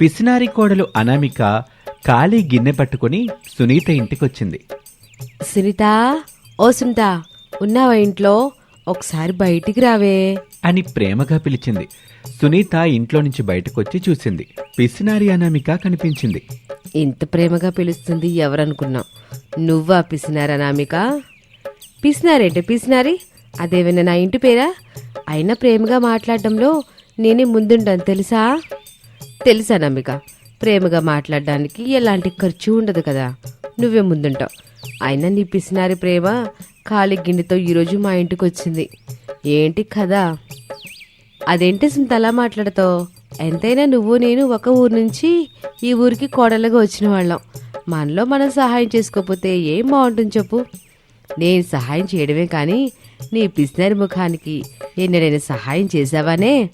పిసినారి కోడలు అనామిక ఖాళీ గిన్నె పట్టుకుని సునీత ఇంటికొచ్చింది. సునీత ఓ సునీత ఉన్నావా ఇంట్లో? ఒకసారి బయటికి రావే. అని ప్రేమగా పిలిచింది. సునీత ఇంట్లో నుంచి బయటకొచ్చి చూసింది. పిసినారి అనామిక కనిపించింది. ఇంత ప్రేమగా పిలుస్తుంది ఎవరనుకున్నావు నువ్వా పిసినారా నామిక పిసినారేంటి పిసినారి? అదేమైనా నా ఇంటి పేరా? అయినా ప్రేమగా మాట్లాడడంలో నేనే ముందుంటాను తెలుసా? తెలుసా నమ్మిక? ప్రేమగా మాట్లాడడానికి ఎలాంటి ఖర్చు ఉండదు కదా. నువ్వే ముందుంటావు. అయినా నీ పిసినారి ప్రేమ ఖాళీ గిన్నెతో ఈరోజు మా ఇంటికి వచ్చింది ఏంటి కదా అదేంటి సుంత అలా మాట్లాడతావు? ఎంతైనా నువ్వు నేను ఒక ఊరు నుంచి ఈ ఊరికి కోడలుగా వచ్చిన వాళ్ళం. మనలో మనం సహాయం చేసుకోకపోతే ఏం బాగుంటుంది చెప్పు. నేను సహాయం చేయడమే కానీ నీ పిసినారి ముఖానికి నేను సహాయం చేసావానే?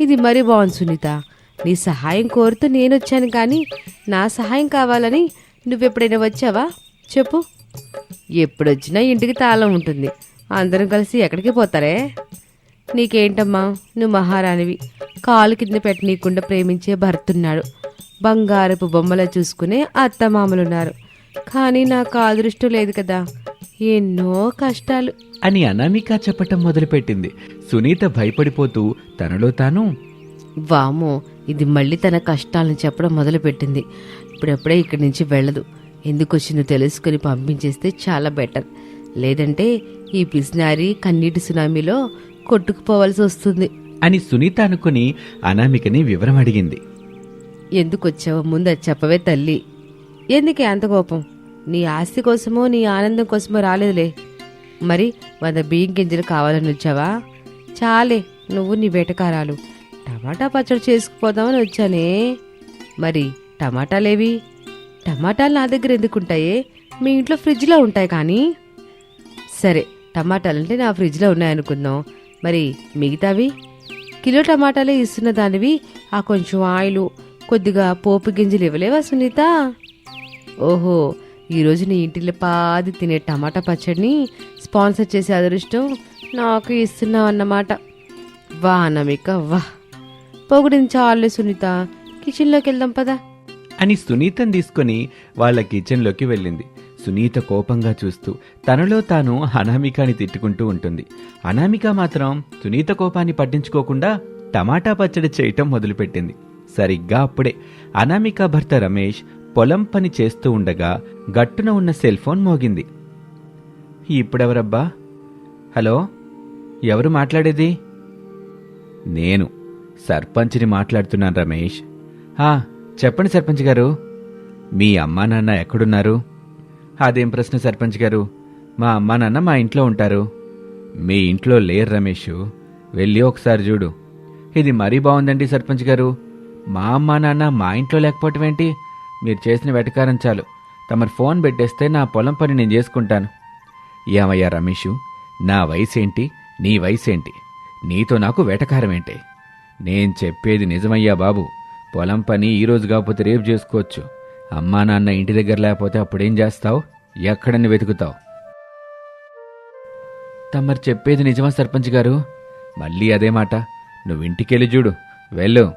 ఇది మరీ బాగుంది సునీత. నీ సహాయం కోరుతూ నేను వచ్చాను కానీ నా సహాయం కావాలని నువ్వెప్పుడైనా వచ్చావా? చెప్పు. ఎప్పుడొచ్చినా ఇంటికి తాళం ఉంటుంది. అందరం కలిసి ఎక్కడికి పోతారే? నీకేంటమ్మా? నువ్వు మహారాణివి. కాలు కింద పెట్టనీయకుండా ప్రేమించే భర్తున్నాడు బంగారపు బొమ్మలా చూసుకునే అత్తమామలున్నారు. కానీ నాకు ఆ అదృష్టం లేదు కదా. ఎన్నో కష్టాలు. అని అనామిక చెప్పటం మొదలుపెట్టింది. సునీత భయపడిపోతూ తనలో తాను వామో ఇది మళ్ళీ తన కష్టాలను చెప్పడం మొదలుపెట్టింది. ఇప్పుడెప్పుడే ఇక్కడి నుంచి వెళ్ళదు. ఎందుకు వచ్చిందో తెలుసుకుని పంపించేస్తే చాలా బెటర్. లేదంటే ఈ పిసినారి కన్నీటి సునామీలో కొట్టుకుపోవాల్సి వస్తుంది. అని సునీత అనుకుని అనామికని వివరం అడిగింది. ఎందుకు వచ్చావో ముందు అది చెప్పవే తల్లి. ఎందుకే అంత కోపం? నీ ఆస్తి కోసమో నీ ఆనందం కోసమో రాలేదులే. మరి వంద బియ్యం గింజలు కావాలని వచ్చావా? చాలే నువ్వు నీ వేటకారాలు. టమాటా పచ్చడి చేసుకుపోదామని వచ్చానే. మరి టమాటాలేవి? టమాటాలు నా దగ్గర ఎందుకుంటాయే? మీ ఇంట్లో ఫ్రిడ్జ్లో ఉంటాయి కానీ. సరే టమాటాలంటే నా ఫ్రిడ్జ్లో ఉన్నాయనుకుందాం. మరి మిగతావి? కిలో టమాటాలే ఇస్తున్న దానివి. ఆ కొంచెం ఆయిలు కొద్దిగా పోపు గింజలు ఇవ్వలేవా సునీత? ఓహో ఈరోజు నీ ఇంటిలో పాది తినే టమాటా పచ్చడిని స్పాన్సర్ చేసే అదృష్టం నాకు ఇస్తున్నావు అన్నమాట వా అనమిక వా. పొగిడింది చాలే సునీత కిచెన్లోకి వెళ్దాం పదా. అని సునీతను తీసుకుని వాళ్ళ కిచెన్లోకి వెళ్ళింది. సునీత కోపంగా చూస్తూ తనలో తాను అనామికాని తిట్టుకుంటూ ఉంటుంది. అనామిక మాత్రం సునీత కోపాన్ని పట్టించుకోకుండా టమాటా పచ్చడి చేయటం మొదలుపెట్టింది. సరిగ్గా అప్పుడే అనామిక భర్త రమేష్ పొలం పని చేస్తూ ఉండగా గట్టున ఉన్న సెల్ ఫోన్ మోగింది. ఇప్పుడెవరబ్బా? హలో ఎవరు మాట్లాడేది? నేను సర్పంచ్ని మాట్లాడుతున్నాను రమేష్. ఆ, చెప్పండి సర్పంచ్ గారు. మీ అమ్మా నాన్న ఎక్కడున్నారు? అదేం ప్రశ్న సర్పంచ్ గారు? మా అమ్మా నాన్న మా ఇంట్లో ఉంటారు. మీ ఇంట్లో లేరు రమేష్. వెళ్ళి ఒకసారి చూడు. ఇది మరీ బాగుందండి సర్పంచ్ గారు. మా అమ్మా నాన్న మా ఇంట్లో లేకపోవటం ఏంటి? మీరు చేసిన వెటకారం చాలు. తమరు ఫోన్ పెట్టేస్తే నా పొలం పని నేను చేసుకుంటాను. ఏమయ్యా రమేషు నా వయసేంటి? నీ వయసేంటి? నీతో నాకు వెటకారం ఏంటి నేను చెప్పేది నిజమయ్యా బాబు. పొలం పని ఈరోజు కాకపోతే రేపు చేసుకోవచ్చు. అమ్మా నాన్న ఇంటి దగ్గర లేకపోతే అప్పుడేం చేస్తావు? ఎక్కడని వెతుకుతావు? తమరు చెప్పేది నిజమా సర్పంచ్ గారు? మళ్ళీ అదే మాట. నువ్వు ఇంటికెళ్ళి చూడు. వెళ్ళు.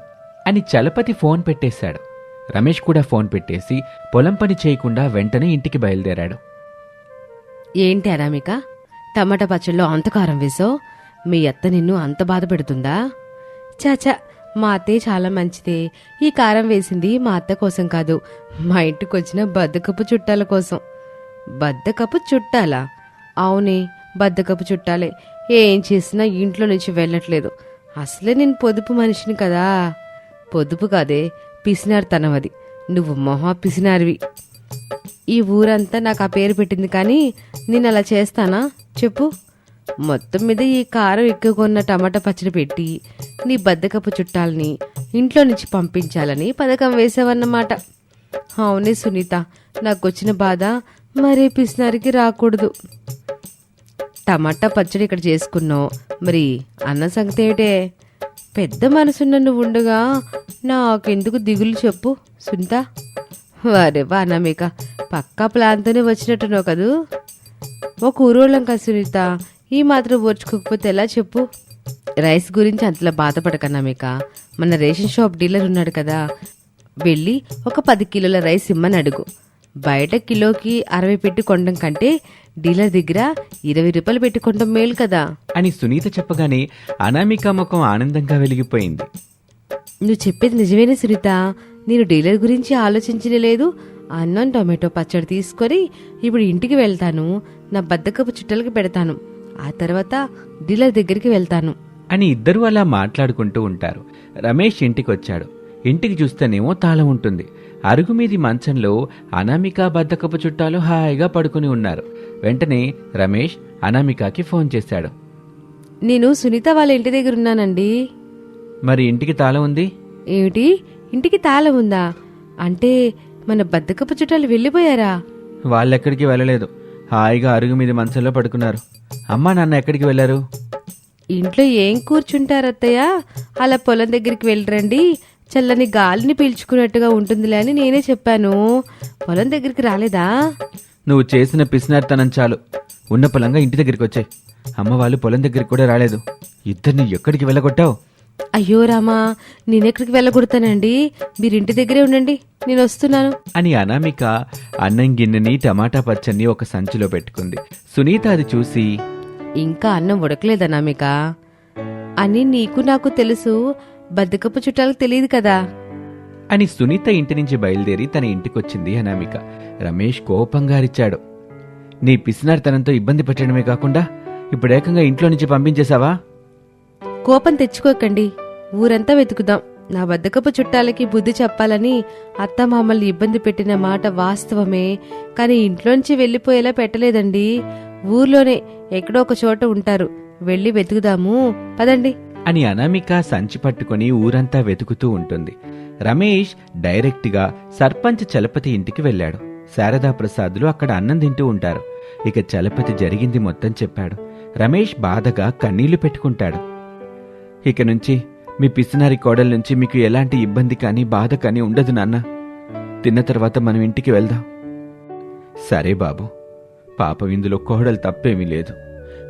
అని చలపతి ఫోన్ పెట్టేశాడు. రమేష్ కూడా ఫోన్ పెట్టేసి పొలం పని చేయకుండా వెంటనే ఇంటికి బయలుదేరాడు. ఏంటి అనామిక టమాటా పచ్చడిలో అంత కారం వేసో మీ అత్త నిన్ను అంత బాధ పెడుతుందా? చాచా మా అత్తే చాలా మంచిదే. ఈ కారం వేసింది మా అత్త కోసం కాదు మా ఇంటికి వచ్చిన బద్దకపు చుట్టాల కోసం. బద్దకపు చుట్టాలా? అవునే బద్దకపు చుట్టాలే. ఏం చేసినా ఇంట్లో నుంచి వెళ్ళట్లేదు. అసలే నేను పొదుపు మనిషిని కదా. పొదుపు కాదే పిసినారితనమది నువ్వు మొహా పిసినారివి. ఈ ఊరంతా నాకు ఆ పేరు పెట్టింది కానీ నేను అలా చేస్తానా? చెప్పు. మొత్తం మీద ఈ కారం ఎక్కువ కొన్న టమాటా పచ్చడి పెట్టి నీ బద్దకపు చుట్టాలని ఇంట్లో నుంచి పంపించాలని పథకం వేసావన్నమాట. అవునే సునీత నాకు వచ్చిన బాధ మరే పిసినారికి రాకూడదు. టమాటా పచ్చడి ఇక్కడ చేసుకున్నావు. మరి అన్న సంగతి ఏమిటే? పెద్ద మనసున్న నువ్వు ఉండగా నాకెందుకు దిగులు చెప్పు సునీత? వారే వా నమిక పక్కా ప్లాన్తోనే వచ్చినట్టున్నావు కదూ? ఒక ఊరోళ్ళం కదా సునీత. ఈ మాత్రం ఓర్చుకోకపోతే ఎలా చెప్పు? రైస్ గురించి అంతలా బాధపడకన్నా మీక? మన రేషన్ షాప్ డీలర్ ఉన్నాడు కదా. వెళ్ళి ఒక పది కిలోల రైస్ ఇమ్మని అడుగు. బయట కిలోకి అరవై పెట్టి కొనడం కంటే డీలర్ దగ్గర ఇరవై రూపాయలు పెట్టి కొనడం మేలు కదా. అని సునీత చెప్పగానే అనామిక ముఖం ఆనందంగా వెలిగిపోయింది. నువ్వు చెప్పేది నిజమేనే సునీత. నేను డీలర్ గురించి ఆలోచించిన లేదు అన్నం టొమాటో పచ్చడి తీసుకొని ఇప్పుడు ఇంటికి వెళ్తాను. నా బద్దకపు చుట్టలకి పెడతాను. ఆ తర్వాత డీలర్ దగ్గరికి వెళ్తాను. అని ఇద్దరూ అలా మాట్లాడుకుంటూ ఉంటారు. రమేష్ ఇంటికి వచ్చాడు ఇంటికి చూస్తేనేమో తాళం ఉంటుంది. అరుగు మీది మంచంలో అనామిక బద్దకపు చుట్టాలు హాయిగా పడుకుని ఉన్నారు. వెంటనే రమేష్ అనామికకి ఫోన్ చేశాడు. నేను సునీత వాళ్ళ ఇంటి దగ్గర ఉన్నానండి. మరి ఇంటికి తాళం ఉంది? ఏమిటి? ఇంటికి తాళం ఉందా? అంటే మన బద్దకపు చుట్టాలు వెళ్ళిపోయారా? వాళ్ళెక్కడికి వెళ్ళలేదు. హాయిగా అరుగు మీది మంచంలో పడుకున్నారు. అమ్మా నాన్న ఎక్కడికి వెళ్ళారు? ఇంట్లో ఏం కూర్చుంటారు అత్తయ్య అలా పొలం దగ్గరికి వెళ్ళరండి. చల్లని గాలిని పీల్చుకున్నట్టుగా ఉంటుందిలే అని నేనే చెప్పాను. పొలం దగ్గరికి రాలేదా? నువ్వు చేసిన పిసినారితనం చాలు. ఉన్న పొలంగా ఇంటి దగ్గరికి వచ్చాయి అమ్మ వాళ్ళు పొలం దగ్గరికి కూడా రాలేదు. ఇద్దరిని ఎక్కడికి వెళ్ళగొట్టావు? అయ్యో రామా నేనెక్కడికి వెళ్ళకూడతానండి మీరు ఇంటి దగ్గరే ఉండండి నేను వస్తున్నాను. అని అనామిక అన్నం గిన్నెని టమాటా పచ్చని ఒక సంచిలో పెట్టుకుంది. సునీత అది చూసి ఇంకా అన్నం ఉడకలేదన్నా మీక అని నీకు నాకు తెలుసు బద్దకపు చుట్టాలకు తెలియదు కదా. అని సునీత ఇంటి నుంచి బయలుదేరి తన ఇంటికొచ్చింది అనామిక. రమేష్ కోపంగా అరిచాడు. నీ పిసినారితనంతో ఇబ్బంది పెట్టడమే కాకుండా ఇప్పుడు ఏకంగా ఇంట్లో నుంచి పంపించేశావా? కోపం తెచ్చుకోకండి. ఊరంతా వెతుకుదాం. నా బద్దకపు చుట్టాలకి బుద్ధి చెప్పాలని అత్త మామల్ని ఇబ్బంది పెట్టిన మాట వాస్తవమే. కానీ ఇంట్లోంచి వెళ్ళిపోయేలా పెట్టలేదండి. ఊర్లోనే ఎక్కడో ఒక చోట ఉంటారు. వెళ్ళి వెతుకుదాము. పదండి. అని అనామిక సంచి పట్టుకొని ఊరంతా వెతుకుతూ ఉంటుంది. రమేష్ డైరెక్ట్గా సర్పంచ్ చలపతి ఇంటికి వెళ్ళాడు. శారదా ప్రసాదులు అక్కడ అన్నం తింటూ ఉంటారు. ఇక చలపతి జరిగింది మొత్తం చెప్పాడు. రమేష్ బాధగా కన్నీళ్ళు పెట్టుకుంటాడు. ఇక నుంచి మీ పిసినారి కోడల నుంచి మీకు ఎలాంటి ఇబ్బంది కానీ బాధ కానీ ఉండదు నాన్న. తిన్న తర్వాత మనం ఇంటికి వెళ్దాం. సరే బాబు. పాపం ఇందులో కోడలు తప్పేమీ లేదు.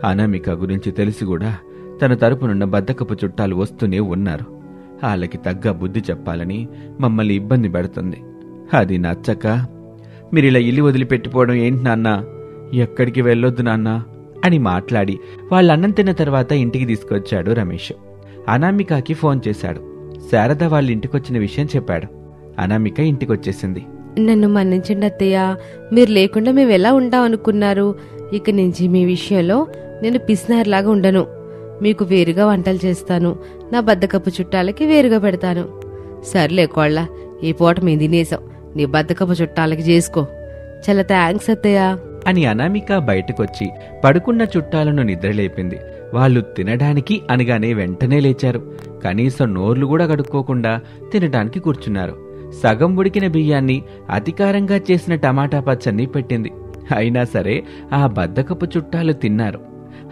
అనామిక గురించి తెలిసి కూడా తన తరపునున్న బద్దకపు చుట్టాలు వస్తూనే ఉన్నారు. వాళ్ళకి తగ్గ బుద్ధి చెప్పాలని మమ్మల్ని ఇబ్బంది పెడుతుంది. అది నచ్చక మీరిలా ఇల్లు వదిలిపెట్టిపోవడం ఏంటి నాన్న? ఎక్కడికి వెళ్ళొద్దు నాన్న? అని మాట్లాడి వాళ్ళ అన్నం తిన్న తర్వాత ఇంటికి తీసుకొచ్చాడు రమేష్. అనామికకి ఫోన్ చేశాడు. శారద వాళ్ళ ఇంటికొచ్చిన విషయం చెప్పాడు. అనామిక ఇంటికొచ్చేసింది. నన్ను మన్నించండి అత్తయ్య. మీరు లేకుండా మేము ఎలా ఉంటాం అనుకున్నారు ఇక నుంచి మీ విషయంలో నేను పిసినారిలాగా ఉండను. మీకు వేరుగా వంటలు చేస్తాను. నా బద్దకప్పు చుట్టాలకి వేరుగా పెడతాను. సర్లే కోళ్ళ ఈ పూట మేము తినేసాం నీ బద్దకపు చుట్టాలకి చేసుకో. చాలా థ్యాంక్స్ అత్తయ్య. అని అనామిక బయటకొచ్చి పడుకున్న చుట్టాలను నిద్రలేపింది. వాళ్ళు తినడానికి అనగానే వెంటనే లేచారు. కనీసం నోర్లు కూడా కడుక్కోకుండా తినడానికి కూర్చున్నారు. సగం ఉడికిన బియ్యాన్ని అతికారంగా చేసిన టమాటా పచ్చన్ని పెట్టింది. అయినా సరే ఆ బద్దకపు చుట్టాలు తిన్నారు.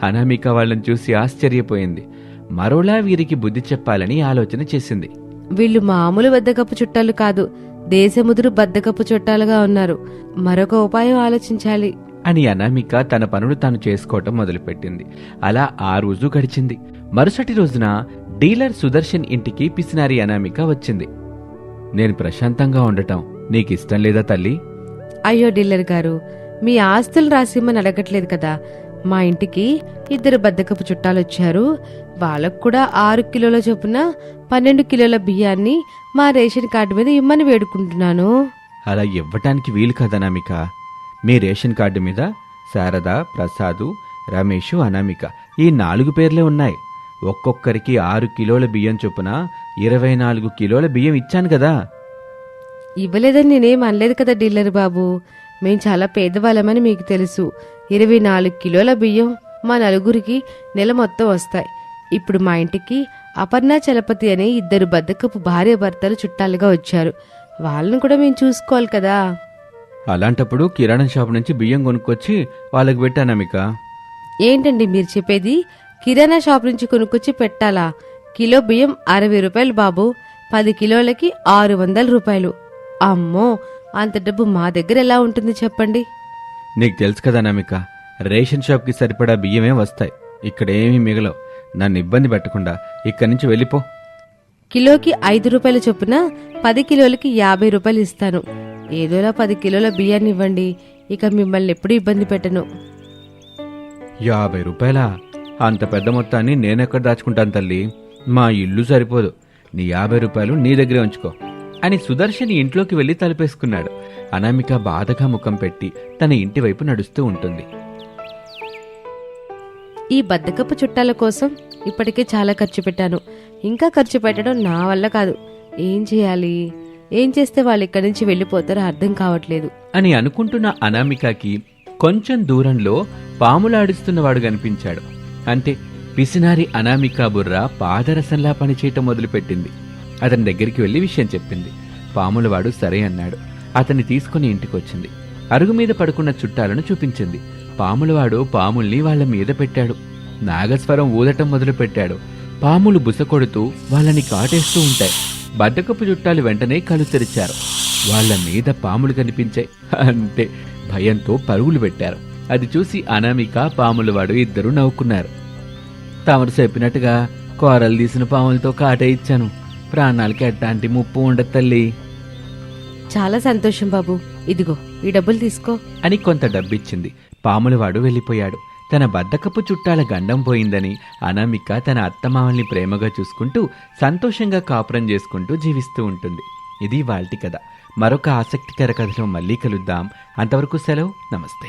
అనామిక వాళ్ళని చూసి ఆశ్చర్యపోయింది. మరోలా వీరికి బుద్ధి చెప్పాలని ఆలోచన చేసింది. వీళ్ళు మామూలు బద్దకపు చుట్టాలు కాదు. దేశముదురు బద్దకపు చుట్టాలుగా ఉన్నారు. మరొక ఉపాయం ఆలోచించాలి. అని అనామిక తన పనులు తాను చేసుకోవటం మొదలుపెట్టింది. అలా ఆ రోజు గడిచింది. మరుసటి రోజున డీలర్ సుదర్శన్ ఇంటికి పిసినారి అనామిక వచ్చింది. నేను ప్రశాంతంగా ఉండటం నీకిష్టం లేదా తల్లి? అయ్యో డీలర్ గారు మీ ఆస్తులు రాసిమ్మని అడగట్లేదు కదా. మా ఇంటికి ఇద్దరు బద్దకపు చుట్టాలు వచ్చారు వాళ్ళకు కూడా ఆరు కిలోల చొప్పున పన్నెండు కిలోల బియ్యాన్ని మా రేషన్ కార్డు మీద ఇమ్మని వేడుకుంటున్నాను. అలా ఇవ్వటానికి వీలు కదా అనామిక? మీ రేషన్ కార్డు మీద శారద ప్రసాదు రమేష్ అనామిక ఈ నాలుగు పేర్లే ఉన్నాయి. ఒక్కొక్కరికి ఆరు కిలోల బియ్యం చొప్పున ఇరవై నాలుగు కిలోల బియ్యం ఇచ్చాను కదా. ఇవ్వలేదని నేనేం అనలేదు కదా డీలర్ బాబు. మేం చాలా పేదవాళ్ళమని మీకు తెలుసు. ఇరవై నాలుగు కిలోల బియ్యం మా నలుగురికి నెల మొత్తం వస్తాయి. ఇప్పుడు మా ఇంటికి అపర్ణ చలపతి అనే ఇద్దరు బద్దకపు భార్య భర్తలు చుట్టాలుగా వచ్చారు. వాళ్ళని కూడా మేము చూసుకోవాలి కదా. అలాంటప్పుడు కిరాణా షాప్ నుంచి బియ్యం కొనుక్కొచ్చి వాళ్ళకి పెట్టానమిక ఏంటండి మీరు చెప్పేది? కిరాణా షాప్ నుంచి కొనుక్కొచ్చి పెట్టాలా? కిలో బియ్యం అరవై రూపాయలు బాబు. పది కిలోలకి ఆరు వందల రూపాయలు. అమ్మో అంత డబ్బు మా దగ్గర ఎలా ఉంటుంది చెప్పండి? నీకు తెలుసు కదా నమిక రేషన్ షాప్కి సరిపడా బియ్యమే వస్తాయి. ఇక్కడేమీ మిగలవు. నన్ను ఇబ్బంది పెట్టకుండా ఇక్కడి నుంచి వెళ్ళిపో. కిలోకి ఐదు రూపాయల చొప్పున పది కిలోలకి యాభై రూపాయలు ఇస్తాను. ఏదోలా పది కిలోల బియ్యాన్ని ఇవ్వండి. ఇక మిమ్మల్ని ఎప్పుడు ఇబ్బంది పెట్టను. యాభై రూపాయలా? అంత పెద్ద మొత్తాన్ని నేనెక్కడ దాచుకుంటాను తల్లి? మా ఇల్లు సరిపోదు. నీ యాభై రూపాయలు నీ దగ్గరే ఉంచుకో. అని సుదర్శన్ ఇంట్లోకి వెళ్ళి తలుపేసుకున్నాడు. అనామిక బాధగా ముఖం పెట్టి తన ఇంటి వైపు నడుస్తూ ఉంటుంది. ఈ బద్దకపు చుట్టాల కోసం ఇప్పటికే చాలా ఖర్చు పెట్టాను. ఇంకా ఖర్చు పెట్టడం నా వల్ల కాదు. ఏం చేయాలి? ఏం చేస్తే వాళ్ళు ఇక్కడి నుంచి వెళ్ళిపోతారో అర్థం కావట్లేదు. అని అనుకుంటున్న అనామికకి కొంచెం దూరంలో పాములాడిస్తున్నవాడు కనిపించాడు. అంతే పిసినారి అనామిక బుర్ర పాదరసంలా పనిచేయటం మొదలుపెట్టింది. అతని దగ్గరికి వెళ్ళి విషయం చెప్పింది. పాములవాడు సరే అన్నాడు. అతన్ని తీసుకుని ఇంటికొచ్చింది. అరుగు మీద పడుకున్న చుట్టాలను చూపించింది. పాములవాడు పాముల్ని వాళ్ళ మీద పెట్టాడు. నాగస్వరం ఊదటం మొదలుపెట్టాడు. పాములు బుసకొడుతూ వాళ్ళని కాటేస్తూ ఉంటాయి. బద్దకపు చుట్టాలు వెంటనే కళ్ళు తెరిచారు. వాళ్ళ మీద పాములు కనిపించాయి. అంతే భయంతో పరుగులు పెట్టారు. అది చూసి అనామిక పాములవాడు ఇద్దరు నవ్వుకున్నారు. తమరు చెప్పినట్టుగా కూరలు తీసిన పాములతో కాటే ఇచ్చాను. ప్రాణాలకి ఎట్లాంటి ముప్పు ఉండదు తల్లి. చాలా సంతోషం బాబు. ఇదిగో ఈ డబ్బులు తీసుకో. అని కొంత డబ్బిచ్చింది. పాములవాడు వెళ్ళిపోయాడు. తన బద్దకపు చుట్టాల గండం పోయిందని అనామిక తన అత్తమామల్ని ప్రేమగా చూసుకుంటూ సంతోషంగా కాపురం చేసుకుంటూ జీవిస్తూ ఉంటుంది. ఇది వాల్టి కథ. మరొక ఆసక్తికర కథలో మళ్ళీ కలుద్దాం. అంతవరకు సెలవు. నమస్తే.